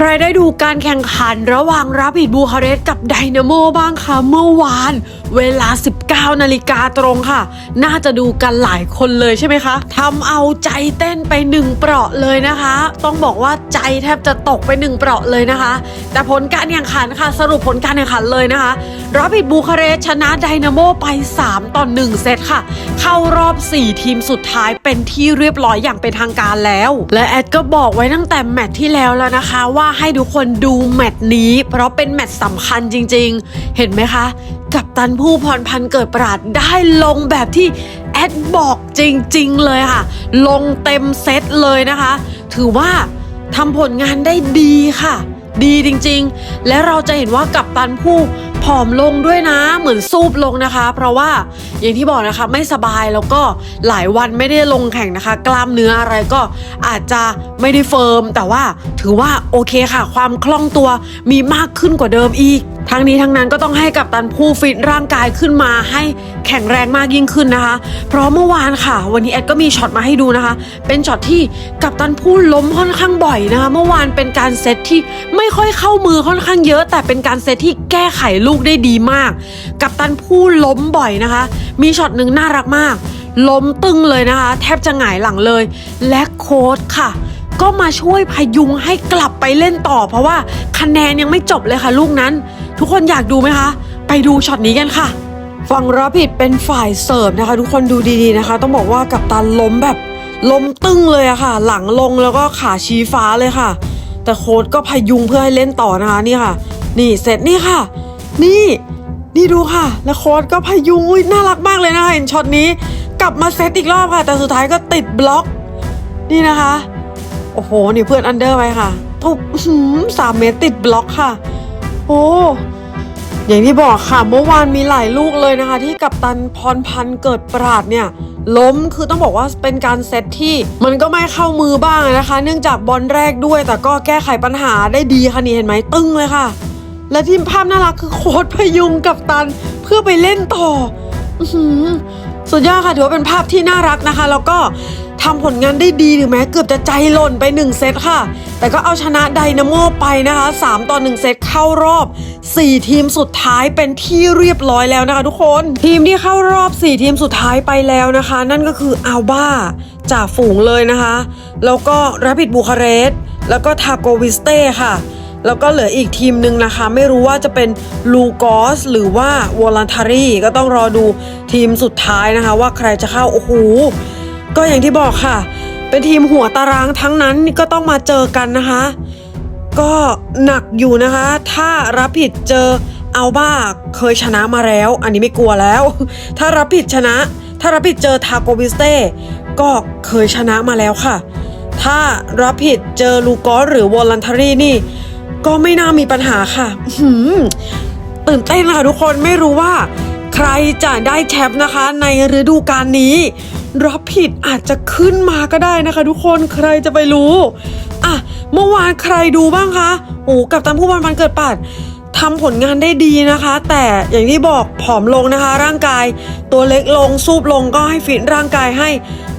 ใครได้ดูการแข่งขันระหว่างรับิดบูคาเรสต์กับไดนาโมบ้างคะเมื่อวาน เวลา 19 นาฬิกาตรงค่ะ น่าจะดูกันหลายคนเลยใช่ไหมคะทำเอาใจเต้นไปหนึ่งเปราะเลยนะคะ ต้องบอกว่าใจแทบจะตกไปหนึ่งเปราะเลยนะคะ แต่ผลการแข่งขันค่ะ สรุปผลการแข่งขันเลยนะคะ ราบิดบูคาเรสชนะไดนาโมไป 3 ต่อ 1 เซตค่ะ เข้ารอบ 4 ทีมสุดท้ายเป็นที่เรียบร้อยอย่างเป็นทางการแล้ว และแอดก็บอกไว้ตั้งแต่แมตช์ที่แล้วแล้วนะคะว่าให้ทุกคนดูแมตช์นี้ เพราะเป็นแมตช์สำคัญจริง ๆ เห็นไหมคะกับตันผู้พรพันเกิดปราดได้ลงแบบที่แอดบอกจริง ๆ เลยค่ะ ลงเต็มเซตเลยนะคะ ถือว่าทำผลงานได้ดีค่ะ ดีจริงๆ และเราจะเห็นว่ากับตันผู้ อมลงด้วยนะ เหมือนซูบลงนะคะ เพราะว่าอย่างที่บอกนะคะไม่สบายแล้วก็หลายวันไม่ได้ลงแข่งนะคะ กล้ามเนื้ออะไรก็อาจจะไม่ได้เฟิร์ม แต่ว่าถือว่าโอเคค่ะ ความคล่องตัวมีมากขึ้นกว่าเดิมอีก ทั้งนี้ทั้งนั้นก็ต้องให้กับตันผู้ฟิตร่างกายขึ้นมาให้แข็งแรงมากยิ่งขึ้นนะคะ เพราะเมื่อวานค่ะ วันนี้แอดก็มีช็อตมาให้ดูนะคะ เป็นช็อตที่กับตันผู้ล้มค่อนข้างบ่อยนะคะ เมื่อวานเป็นการเซตที่ไม่ค่อยเข้ามือค่อนข้างเยอะ แต่เป็นการเซตที่แก้ไขลูกได้ดีมาก กับตันผู้ล้มบ่อยนะคะ มีช็อตหนึ่งน่ารักมาก ล้มตึงเลยนะคะ แทบจะหงายหลังเลย และโค้ชค่ะก็มาช่วยพยุงให้กลับไปเล่นต่อ เพราะว่าคะแนนยังไม่จบเลยค่ะลูกนั้น ทุกคนอยากดูไหมคะ ไปดูช็อตนี้กันค่ะ ฝั่งรับผิดเป็นฝ่ายเสิร์ฟนะคะ ทุกคนดูดีๆนะคะ ต้องบอกว่ากับตันล้มแบบล้มตึ้งเลยอะค่ะ หลังลงแล้วก็ขาชี้ฟ้าเลยค่ะ แต่โค้ดก็พยุงเพื่อให้เล่นต่อนะคะนี่ค่ะ นี่เสร็จนี่ค่ะ นี่นี่ดูค่ะ แล้วโค้ดก็พยุงอุ๊ยน่ารักมากเลยนะคะเห็นช็อตนี้ กลับมาเซตอีกรอบค่ะ แต่สุดท้ายก็ติดบล็อก นี่นะคะ โอ้โห นี่เพื่อนอันเดอร์ไปค่ะทุบสามเมตรติดบล็อกค่ะ โอ้อย่างที่บอกค่ะเมื่อวานมีหลายลูกเลยนะคะ ที่กัปตันพรพันธ์เกิดปราดเนี่ย ล้มคือต้องบอกว่าเป็นการเซตที่ มันก็ไม่เข้ามือบ้างนะคะ เนื่องจากบอลแรกด้วย แต่ก็แก้ไขปัญหาได้ดีค่ะนี่เห็นไหมตึงเลยค่ะ และที่ภาพน่ารักคือโค้ดพยุงกับตันเพื่อไปเล่นต่อ สุดยอดค่ะถือว่าเป็นภาพที่น่ารักนะคะ แล้วก็ทำผลงานได้ดีถึงแม้เกือบจะใจหล่นไป 1 เซตค่ะ แต่ก็เอาชนะไดนาโมไปนะคะ 3 ต่อ 1 เซตเข้ารอบ 4 ทีมสุดท้ายเป็นที่เรียบร้อยแล้วนะคะทุกคน ทีมที่เข้ารอบ 4 ทีมสุดท้ายไปแล้วนะคะ นั่นก็คืออัลบ้าจากฝูงเลยนะคะ แล้วก็ราบิดบูคาเรสแล้วก็ทาโกวิสเต้ค่ะ แล้วก็เหลืออีกทีมหนึ่งนะคะ ไม่รู้ว่าจะเป็นลูกอสหรือว่าวอลันทารีก็ต้องรอดูทีมสุดท้ายนะคะ ว่าใครจะเข้า โอ้โห ก็อย่างที่บอกค่ะ เป็นทีมหัวตารางทั้งนั้นก็ต้องมาเจอกันนะคะ ก็หนักอยู่นะคะ ถ้ารับผิดเจออัลบ้าเคยชนะมาแล้ว อันนี้ไม่กลัวแล้ว ถ้ารับผิดชนะ ถ้ารับผิดเจอทาโกวิสเต้ก็เคยชนะมาแล้วค่ะ ถ้ารับผิดเจอลูกอสหรือวอลันทารีนี่ ก็ไม่น่ามีปัญหาค่ะหือตื่นเต้นค่ะทุกคนไม่รู้ว่า ใครจะได้แชมป์นะคะ ในฤดูกาลนี้รับผิดอาจจะขึ้นมาก็ได้นะคะ ทุกคนใครจะไปรู้อะเมื่อวานใครดูบ้างคะโอ้กับตันผู้บันพันเกิดปัดทำผลงานได้ดีนะคะ แต่อย่างที่บอกผอมลงนะคะ ร่างกาย ตัวเล็กลงซูบลงก็ให้ฟิตร่างกายให้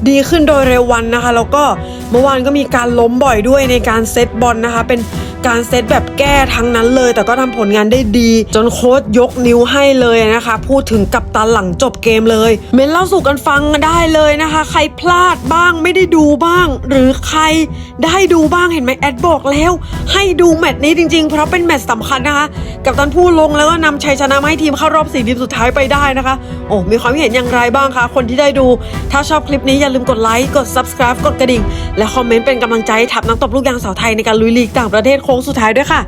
ดีขึ้นโดยเร็ววันนะคะ แล้วก็ เมื่อวานก็มีการล้มบ่อยด้วยในการเซตบอลนะคะ เป็นการเซตแบบแก้ทั้งนั้นเลย แต่ก็ทำผลงานได้ดี จนโค้ชยกนิ้วให้เลยนะคะ พูดถึงกับตันหลังจบเกมเลย เมนเล่าสู่กันฟังได้เลยนะคะ ใครพลาดบ้างไม่ได้ดูบ้าง หรือใครได้ดูบ้างเห็นไหมแอดบอกแล้ว ให้ดูแมตช์นี้จริงๆ เพราะเป็นแมตช์สำคัญนะคะ กับตันผู้ลงแล้วก็นำชัยชนะมาให้ทีมเข้ารอบสี่ทีมสุดท้ายไปได้นะคะ โอ้มีความเห็นอย่างไรบ้างคะคนที่ได้ดู ถ้าชอบคลิปนี้อย่าลืมกดไลค์กด subscribe กดกระดิ่งและคอมเมนต์เป็นกำลังใจให้ทัพนักตบลูกยางสาวไทยในการลุยลีกต่างประเทศโค้งสุดท้ายด้วยค่ะ